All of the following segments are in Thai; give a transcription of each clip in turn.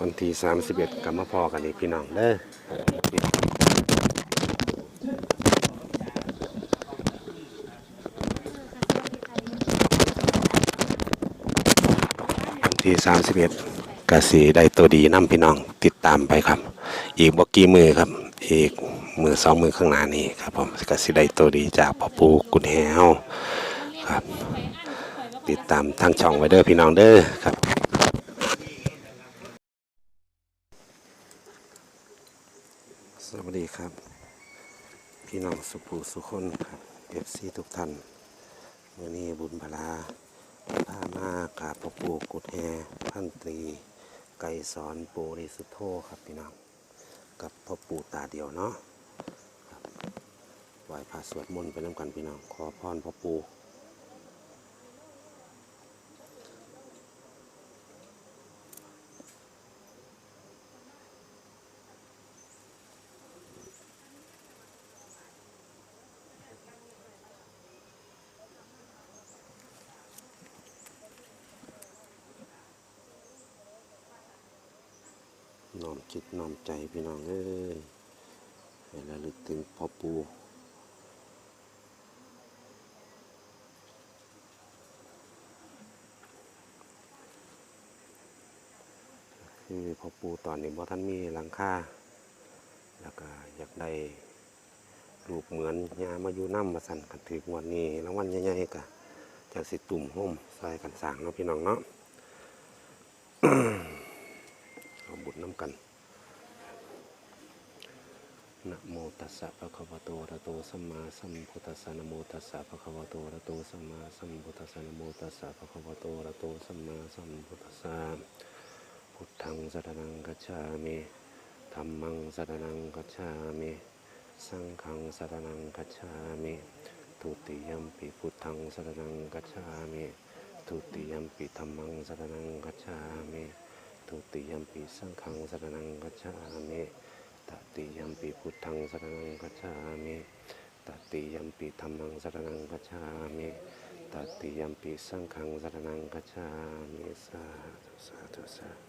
วันที่31กลับมาพอกันอีกพี่น้องเด้อวันที่31กสีได้ตัวดีนํพี่น้องติดตามไปครับ อีกบกี่มือครับ อีกมือสองมือข้างหน้านี้ครับผมกสิได้ตัวดีจากพ่อปูกุฎแฮวครับ ติดตามทางช่องไว้เด้อพี่น้องเด้อครับ สวัสดี ครับ พี่น้องสุภูสุคนครับเอฟซีทุกท่านเมื่อนี้บุญพลาพามากราบพ่อปู่กุดแฮพันตรี ไก่สอนปูริสุโธครับพี่น้อง กับพ่อปู่ตาเดียวเนาะไหวพระสวดมนต์ไปน้ำกันพี่น้อง ขอพรพ่อปู่ มจิตน้อมใจพี่น้องเอ้ยให้ระลึกถึงพ่อปู่คือพ่อปู่ตอนนี้บ่ท่านมีหลังคาแล้วก็อยากได้ลูกเหมือนยามาอยู่น้ำมาสั่นกันถือวันนี้รางวัลใหญ่ๆกะจากสิตุ่มห่มใส่กันสางเนาะพี่น้องเนาะ เอาบุญน้ำกัน นะโมตัสสะภะคะวะโตอะระโตสัมมาสัมพุทธัสสะนะโมตัสสะภะคะวะโตอะระโตสัมมาสัมพุทธัสสะนะโมตัสสะภะคะวะโตอะระโตสัมมาสัมพุทธัสสะพุทธังสรณังกัจฉามิธัมมังสรณังกัจฉามิสังฆังสรณังกัจฉามิทุติยัมปิพุทธังสรณังกัจฉามิทุติยัมปิธัมมังสรณังกัจฉามิทุติยัมปิสังฆังสรณังกัจฉามิ ตติยัมปีพุทธังสรณังกัจฉามิตติยัมปีธรรมังสรณังกัจฉามิตติยัมปีสังฆังสรณังกัจฉามิสาธุสาธุสาธุ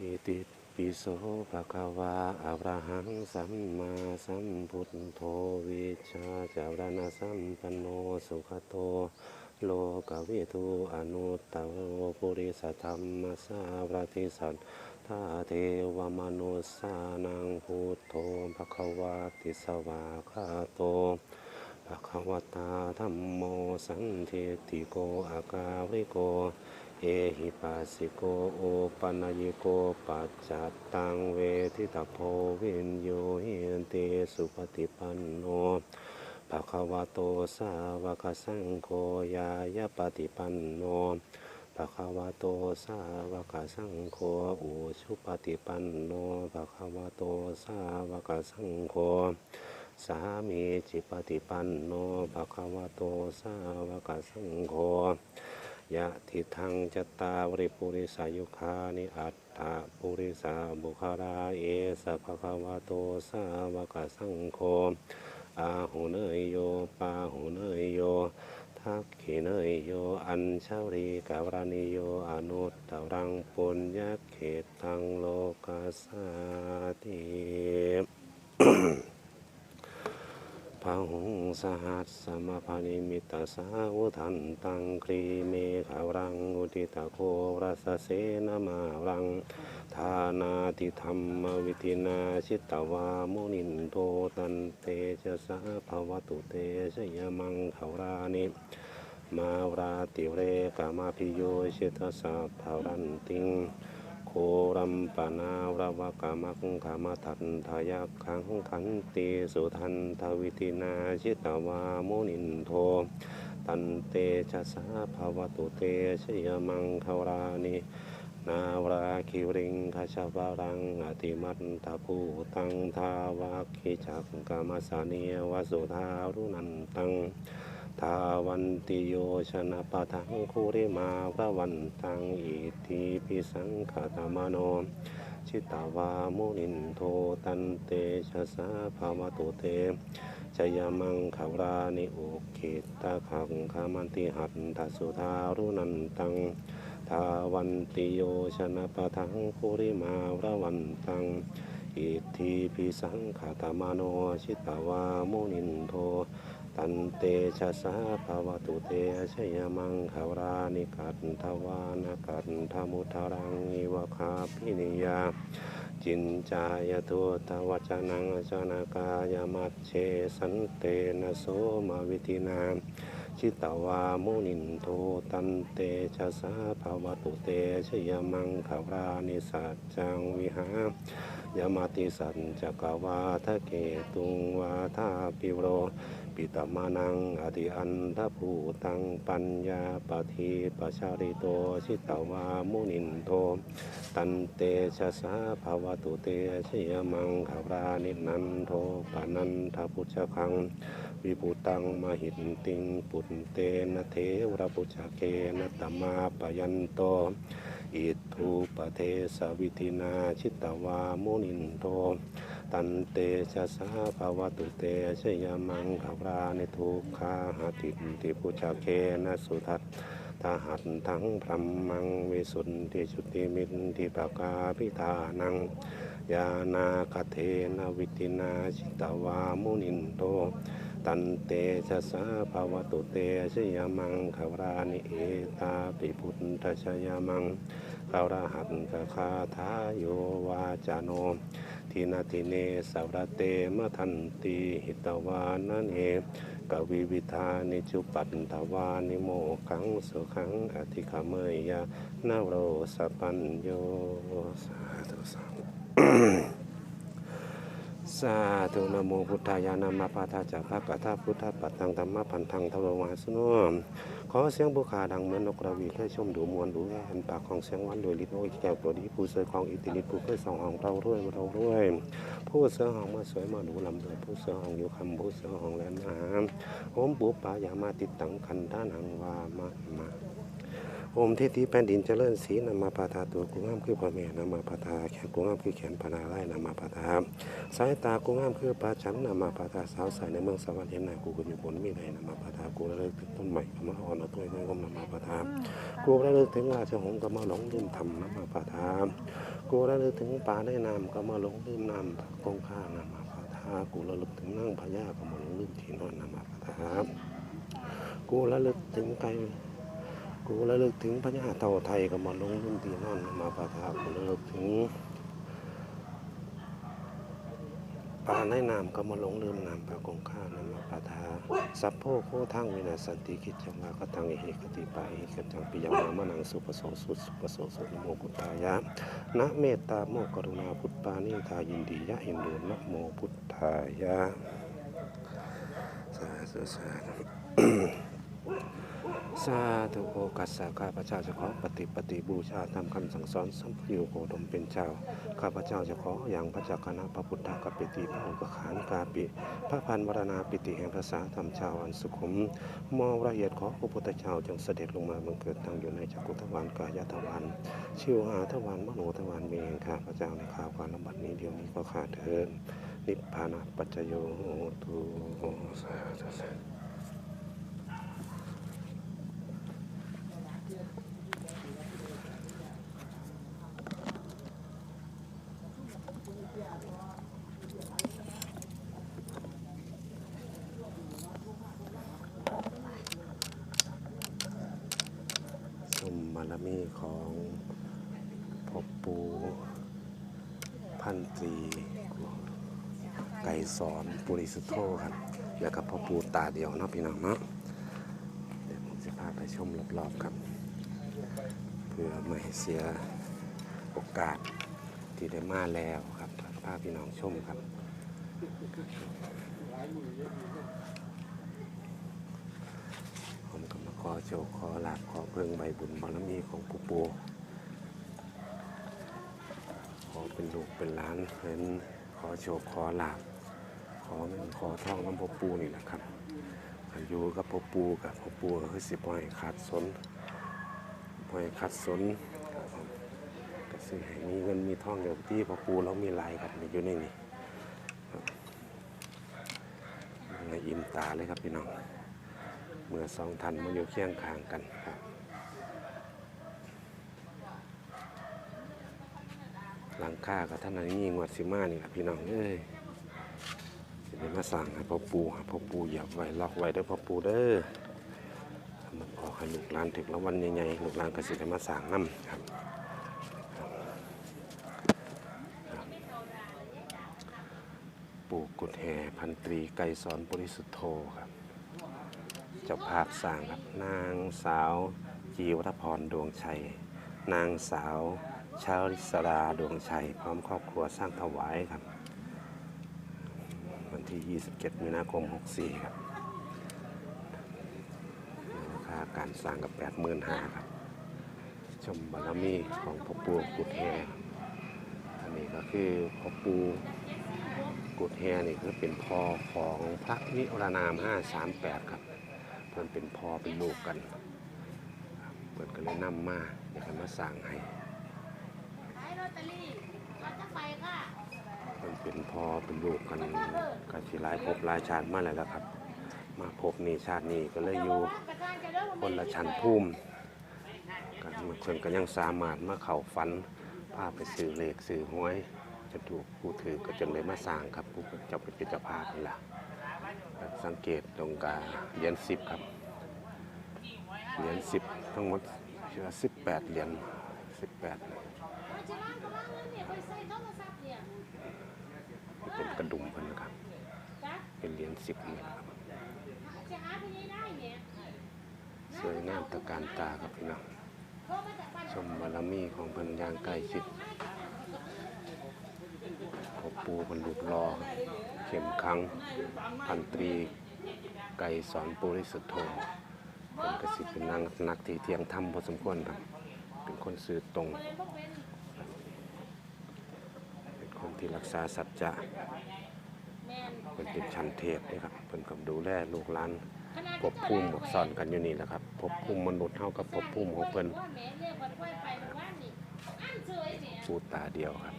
อิติปิโสภะคะวาอะระหังสัมมาสัมพุทโธวิชาจารณสัมปันโนสุขโต โลกวิทูอนุตตโรปุริสธรรมสาวรติสัตถาเทวมนุสสานังพุทโธภควาติสวาคาโตภควตาธรรมโมสันเทติโกอากาวิโก เอหิปัสสิโกโอปัญญิโกปัจจัตตังเวทิตาโพวินโยหินเตสุปฏิปันโน ภะคะวะโตสาวกสังโฆยายปฏิปันโนภะคะวะโตสาวกสังโฆอุชุปฏิปันโนภะคะวะโตสาวกสังโฆสามีจิปฏิปันโนภะคะวะโตสาวกสังโฆยะทิทังจตตาวริปุริสายุคานิอัตถะปุริสาบุคาราเอสะภะคะวะโตสาวกสังโฆ อาหูเนยโยปาหูเนยโยทักขิเนยโยอัญชารีกาวรานิโยอนุตตรังปุญญเขตตังโลกาสาติ หุงสหัสสมภานิมิตาสาวุทันตังครีเมขารังอุติตะโครัสเสนามารังทานาติธรรมวิธินาชิตวามุนินโทตันเตจะสะภวตุเตชยมังขารานิมาราติเรกามาพิโยชิตสะภารันติง รัมปนาวรวกามังขามทันทายักขังขันติสุทันทวิตินาชิตวามุนินโท ตันเตชะสาภาวตุเตชยมังคารานินาวราคิริงคชวารังอติมัตตภูตังทาวาคิจักกามสาเนียวสุทารุนันตัง ทาวันติโยชนะปะทังคุริมาพระวันตังอิติปิสังขตมโน ชิตาวามุนินโทตันเตชะสาภาวะโตเตชยมังขารานิโอคิตาขังขามันติหัตถสุธารุนันตังทาวันติโยชนะปะทังคุริมาพระวันตังอิทิพิสังขตมาโน ชิตาวามุนินโท ตันเตชะสาภาวตุเตชยมังขารานิกัตทวานกัตทมุทารังอิวคาพินิยา จินจายทุตวัจนังจนากายมัจเชสันเตนะโสมาวิตินาชิตาวามุนินโทตันเตชะสาภาวตุเตชยมังขารานิสัจจังวิหายามาติสัจจกวาทะเกตุงวาทาปิโร ปิตมานังอธิอันทภูตังปัญญาปทีปชาริโตชิตาวามุนินโท ตันเตชะสาภาวตุเตชยมังขารานินันโทปานันทพุชคัง วิปุตังมหิตติงปุตเตนะเทวรปุชเกนะตมาปยันโตอิทูปเทสวิตินาชิตาวามุนินโท ตันเตชะสาภาวตุเตชยมังขารานิทุกขาหาติติปุชาเกนะสุทัตทหัตทั้งพรหมังวิสุทธิชุติมิตรติปกาพิธานังยานาคเทนวิตินาชิตวามุนินโตตันเตชะสาภาวตุเตชยมังขาวรานิเอตาปิพุทธชยมังขาวราหัตกคาทาโยวาจาโน ทินาทิเนสาวรเตมะทันติหิตวานันเอกวิวิธานิจุปัตวานิโมขังสุขังอธิขเมยยานาโรสปัญโยสาธุสาธุ สาธุนโมพุทธายานามาปาทาจากพระกถาพุทธปัตตังธรรมะพันธังทววาสนุมขอเสียงบุคาดังเหมือนนกกระวีแค่ชมดูมวลดูแห่นปากของเสียงวันโดยลิ้นโอ้ยแก้วตัวดีผู้เสือของอิติลิผู้เคยสองของเราด้วยเราด้วยผู้เสือหองมาสวยมาดูลำเลยผู้เสือหองอยู่คำผู้เสือหองแหลมน้ำโอมปุปปายามาติดตังคันด้านังวามามา โอมทิฏฐิแผ่นดินเจริญศีนามาปาทาตัวกูงามคือพ่อแม่นามาปาทาแขนกูงามคือแขนพนาไล่นามาปาทาสายตากูงามคือปลาฉันนามาปาทาสาวใสในเมืองสวรรค์เห็นหน้ากูก็อยู่บนมีใดนามาปาทากูระลึกถึงต้นใหม่ก็มาอ่อนเอาตัวเองก็นามาปาทากูระลึกถึงราชหงส์ก็มาหลงลืมธรรมนามาปาทากูระลึกถึงป่าได้นามก็มาหลงลืมนามคงค่านามาปาทากูระลึกถึงนั่งพญาก็มาหลงลืมที่นอนนามาปาทากูระลึกถึงไกล กูระลึกถึงพระญาเต่าไทยก็มาลงรุ่นตีนอนมาปะทากูระลึกถึงปลาในน้ำก็มาลงลืมน้ำปลากงข้านำมาปะทาสัพโพโคทั้งวินาสันติคิดจังวาก็ทังเอหิกติไปกัจังปิยังมามานังสุปโสสุสุปโสสุนโมพุทธายะนะเมตตาโมกรุณาพุทธานิทายินดียะเห็นดูนะโมพุทธายะสาธุสาธุ สาธุโอกัสสะข้าพเจ้าจะขอปฏิปฏิบูชาตามคำสั่งสอนสัมพยุโกดมเป็นเจ้า ข้าพเจ้าจะขออย่างพระจักรนะพระพุทธกัปปิติพระอุปขานกาปิ พระพันวรณาปิติแห่งภาษาธรรมชาวอันสุขุม มองละเอียดขอพระพุทธเจ้าจงเสด็จลงมาบังเกิดตั้งอยู่ในจักรุทวารกายทวารชิวหาทวารมโนทวารมีแห่งข้าพเจ้าในข่าวการลำบัดนี้เดียวนี้ก็ขาดเทินนิพพานะปัจจโยตุสาธุ บารมีของพ่อปูพันตรีไก่สอนปุริสุโธครับแล้วก็พ่อปูตาเดียวเนาะพี่น้องเนาะเดี๋ยวผมจะพาไปชมรอบๆครับ เพื่อไม่เสียโอกาสที่ได้มาแล้วครับพาพี่น้องชมครับ ผมก็มาข อโชคขอลาบขอเพิ่งใบบุญบารมีของปู่ปู่ขอเป็นลูกเป็นหลานเป็นขอโชคขอลาบขอเงินขอทองน้ำพ่อปู่นี่แหละครับอายุกับพ่อปู่กับพ่อปู่ก็คือสิบห้อยขาดสนห้อยขาดสนก็ซื้อให้มีเงินมีทองเดี๋ยวที่พ่อปูเรามีลายครับอยู่ในนี่ครับในอิ่มตาเลยครับพี่น้อง เมื่อสองท่านมาอยู่เคียงข้างกันครับหลังคากับท่านนี้งวดสิมานี่ครับพี่น้องเอ้ยสิได้มาสั่งให้พ่อปูให้พ่อปูเหยียบไว้ล็อกไว้ด้อพ่อปูเด้อมันออกให้ลูกหลานถึงแล้ววันใหญ่ๆลูกหลานก็สิได้มาสั่งน้ำครับปู่กุฎแห่พันตรีไกรสอนบริสุทธโธครับ เจ้าภาพสร้างครับ นางสาวจีวรพรดวงชัย นางสาวชาลิสราดวงชัย พร้อมครอบครัวสร้างถวายครับ วันที่ 27 มีนาคม 64 ครับราคาการสร้างกับ 85,000ครับ ชมบารมีของพ่อปู่กุฎแห่อันนี้ก็คือพ่อปู่กุดแฮนี่คือเป็นพ่อของพระนิรนาม 538 ครับ เพิ่นเป็นพ่อเป็นลูกกันครับเพิ่นก็เลยนำมาอยากให้มาสร้างให้ขายลอตเตอรี่ก็จะไปค่ะเพิ่นเป็นพ่อเป็นลูกกันก็สิหลายภพหลายชาติมาแล้วล่ะครับ มาภพนี้ชาตินี้ก็เลยอยู่คนละชั้นภูมิก็เพิ่นก็ยังสามารถมาเข้าฝันพาไปซื้อเลขซื้อหวยจะถูกผู้ถือก็จนเลยมาสร้างครับผู้เจ้าเป็นเจ้าภาพนั่นล่ะ สังเกตตรงกาเหรียญสิบครับ เหรียญสิบทั้งหมดเชื่อสิบแปดเหรียญสิบแปดเป็นกระดุมเพิ่นนะครับ เป็นเหรียญสิบนี่ครับจะหาไปยังได้เนี่ยสวยงามตะการตาครับพี่น้องชมบารมีของเพิ่นย่างใกล้ชิดพอปูบรรลุรอ เข้มขังพันตรีไก่สอนปุริสุทโธเป็นกสิเป็นนางนักที่เที่ยงธรรมพอสมควรครับ เป็นคนสื่อตรง เป็นคนที่รักษาสัจจะเป็นเป็นชันเทศนะครับเพิ่นกับดูแลลูกหลานขนาดภพภูมิบอกสอนกันอยู่นี่แหละครับภพภูมิมนุษย์เฮากับภพภูมิของเพิ่นว่าแม่เรียกว่าค่อนปูตาเดียวครับ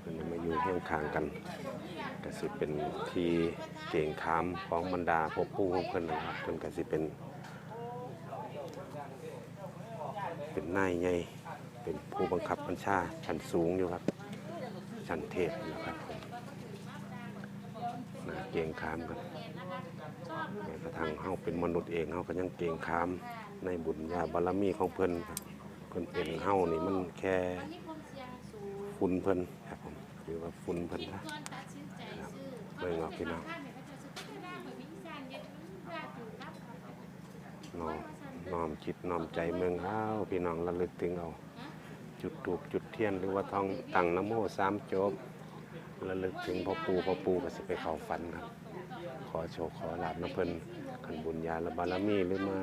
เพิ่นมา อยู่เคียงข้างกันก็สิเป็นที่เก่งขามของบรรดาภพภูมิของเพิ่นนะครับเพิ่นก็สิเป็น เป็นนายใหญ่เป็นผู้บังคับบัญชาชั้นสูงอยู่ครับชั้นเทพนะครับผมน่าเก่งขามครับแม้กระทั่งเฮาเป็นมนุษย์เองเฮาก็ยังเก่งขามในบุญญาบารมีของเพิ่นครับเพิ่นเป็นเฮานี่มันแค่ความเสี่ยงสูงฝุ่นเพิ่นครับ หรือว่าฝุ่นเพิ่นคิดนะก่อนตัดสินใจซื้อเบิ่งเอาพี่น้องข้างเนี่ยเขาจะซื้อได้เหมือนวิญญาณเย็นวิญญาณอยู่ครับน้อมน้อมจิตน้อมใจเมืองเฮาพี่น้องระลึกถึงเอาจุดทูบจุดเทียนหรือว่าท่องตั้งนะโมสามจบระลึกถึงพ่อปู่พ่อปู่ก็สิไปเข้าฝันครับ ขอโชคขอลาบน้ำเพิ่นขันบุญญาและบารมีหรือมา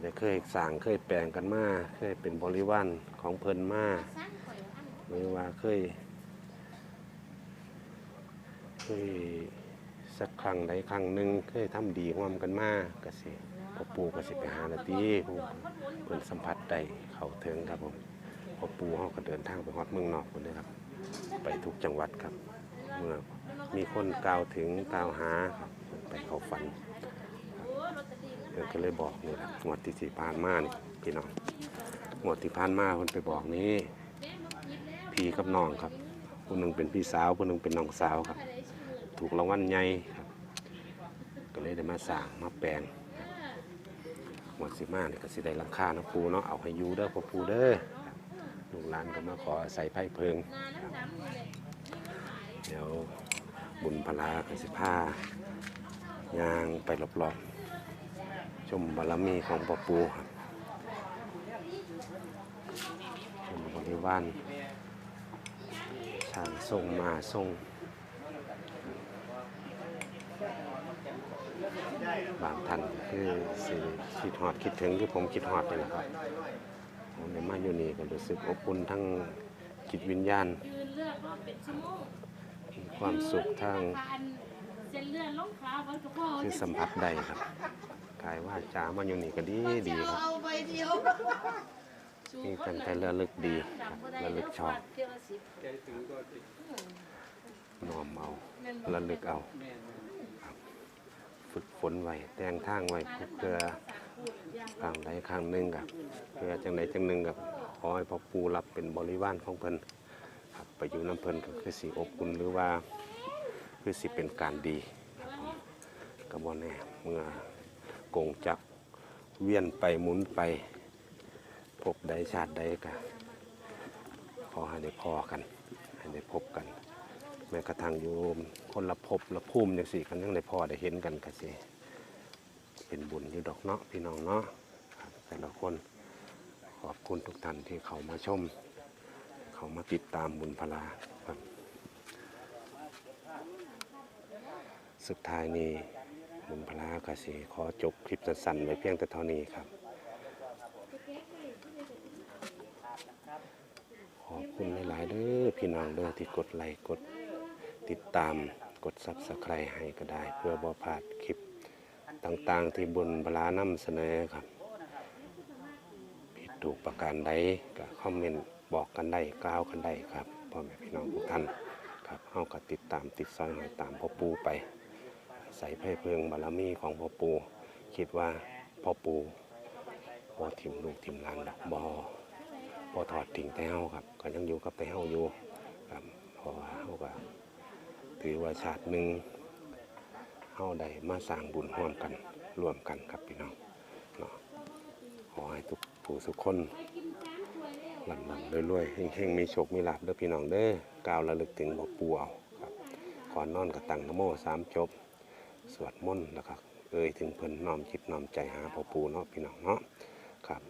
ได้เคยสร้างเคยแปลงกันมา เคยเป็นบริวารของเพิ่นมาสั้นข่อยอันหรือว่าเคย เคยสักครั้งใดครั้งหนึ่งเคยทำดีร่วมกันมาก็สิพ่อปู่ก็สิไปหาหนาทีผู้เพิ่นสัมผัสได้เข้าถึงครับผมพ่อปู่เฮาก็เดินทางไปฮอดเมืองนอกพุ่นเด้อครับ ไปทุกจังหวัดครับ เมื่อมีคนกล่าวถึงกล่าวหาครับไปเข้าฝันเพิ่นก็เลยบอกนี่แหละงวดที่สี่ผ่านมานี่พี่น้องงวดที่ผ่านมาเพิ่นไปบอกนี้พี่กับน้องครับผู้หนึงเป็นพี่สาวผู้หนึงเป็นน้องสาวครับ ถูกรางวัลใหญ่ครับก็เลยได้มาสร้างมาแปลงงวดสิมานี่ก็สิได้ราคาเนาะปูเนาะเอาให้อยูเด้อพ่อปูเด้อลูกหลานก็มาขออาศัยไผ่เพิงเดี๋ยวบุญพลาก็สิพายางไปรอบๆชมบารมีของพ่อปูครับชมบริวารช่างทรงมาทรง บางท่านก็คือสิคิดฮอดคิดถึงที่ผมคิดฮอดนี่แหละครับผมได้มาอยู่นี่ก็รู้สึกอบอุ่นทั้งจิตวิญญาณ ยืนเลือกรอบเป็นชั่วโมงมีความสุขทางเส้นเลื่อนลงขาไว้กับพ่อคือสัมผัสได้ครับกายว่าจามันอยู่นี่ก็ดีดีครับเอาไปเดียวนี่ตั้งแต่ระลึกดีครับระลึกชอบใจถึงก็ติดน้อมเอาระลึกเอาครับ ฝึกฝนไว้แต่งทางไว้เพื่อข้างใดข้างหนึ่งกับเพื่อจังใดจังหนึ่งกับขอให้พ่อปูรับเป็นบริวารของเพิ่นครับไปอยู่น้ำเพิ่นก็คือสิอบอุ่นหรือว่าคือสิเป็นการดีครับผมกระบอแน่เมื่อกงจักเวียนไปหมุนไปพบใดชาติใดก็ขอให้ได้พอกัน ให้ได้พบกัน แม้กระทั่งอยู่คนละภพละภูมิจังสี่กันยังได้พอได้เห็นกันก็สิเป็นบุญอยู่ดอกเนาะพี่น้องเนาะแต่ละคนขอบคุณทุกท่านที่เขามาชม เขามาติดตามบุญพลาครับสุดท้ายนี้บุญพลากสิขอจบคลิปสั้นๆไว้เพียงแต่เท่านี้ครับ ขอบคุณหลายๆเด้อพี่น้องเด้อที่กดไลค์กด ติดตามกดซับสไครต์ให้ก็ได้ เพื่อบ่พลาดคลิปต่างๆ ที่บุญพลานำเสนอครับผิดถูกประการใดก็คอมเมนต์บอกกันได้กล่าวกันได้ครับพ่อแม่พี่น้องทุกท่านครับเฮาก็ติดตามติดซอยหอยตามพ่อปูไปใส่ไพ่เพิงบารมีของพ่อปู คิดว่าพ่อปู่บ่ทิมลูกทิมลานดอกบ่บ่ถอดทิ้งแต่เฮาครับก็ยังอยู่กับแต่เฮาอยู่ครับเพราะว่าเฮาก็ ถือว่าชาติหนึ่งเฮาได้มาสร้างบุญร่วมกันร่วมกันครับพี่น้องเนาะขอให้ทุกผู้ทุกคนลำลำรวยๆเฮงๆมีโชคมีลาภเด้อพี่น้องเด้อกล่าวระลึกถึงพ่อปู่เอาครับขอนอนกับตังนโมสามจบ สวดมนต์แล้วก็เอ่ยถึงเพิ่นน้อมจิตน้อมใจหาพ่อปู่เนาะพี่น้องเนาะครับ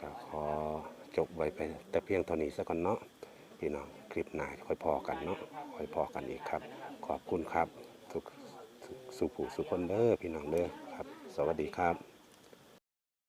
ก็ขอจบไว้ไปแต่เพียงเท่านี้ซะก่อนเนาะ พี่น้องคลิปหน้าค่อยพอกันเนาะค่อยพอกันอีกครับ ขอบคุณครับทุกสุผู้สุคนเด้อพี่น้องเด้อครับ สวัสดีครับ